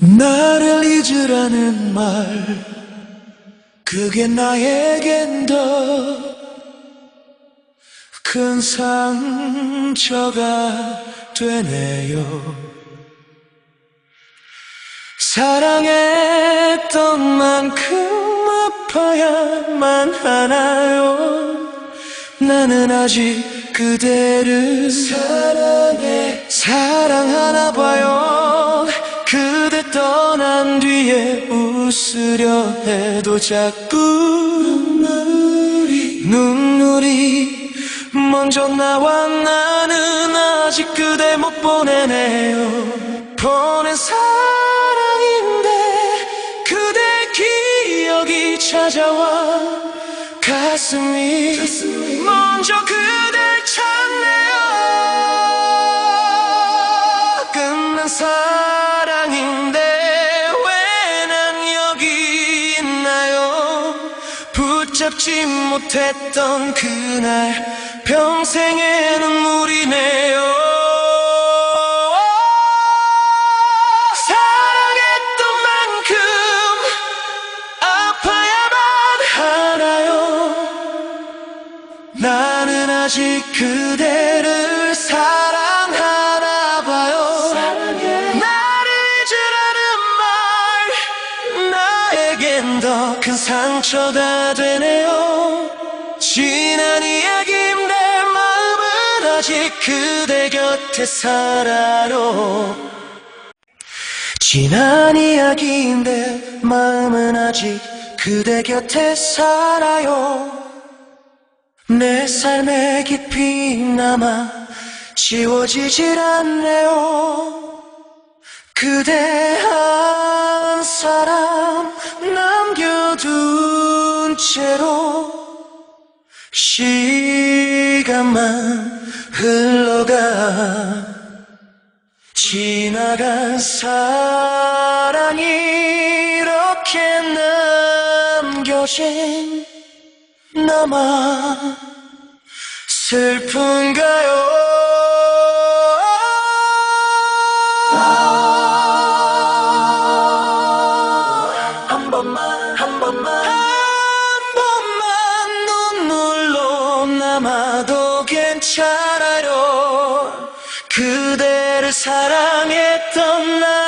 나를 잊으라는 말 그게 나에겐 더 큰 상처가 되네요. 사랑했던 만큼 아파야만 하나요? 나는 아직 그대를 사랑해. 사랑하나 봐요 떠난 뒤에 웃으려 해도 자꾸 눈물이 눈물이 먼저 나와 나는 아직 그대 못 보내네요. 보낸 사랑인데 그대 기억이 찾아와 가슴이, 먼저 그댈 찾네요. 끝난 사랑인데 붙잡지 못했던 그날 평생의 눈물이네요. 사랑했던 만큼 아파야만 하나요. 나는 아직 그대를 더 큰 상처가 되네요. 지난 이야기인데 마음은 아직 그대 곁에 살아요 지난 이야기인데 마음은 아직 그대 곁에 살아요. 내 삶에 깊이 남아 지워지질 않네요. 그대 채로 시간만 흘러가 지나간 사랑이 이렇게 남겨진 나만 슬픈가요? 한 번만, 한 번만, 남아도 괜찮아요. 그대를 사랑했던 나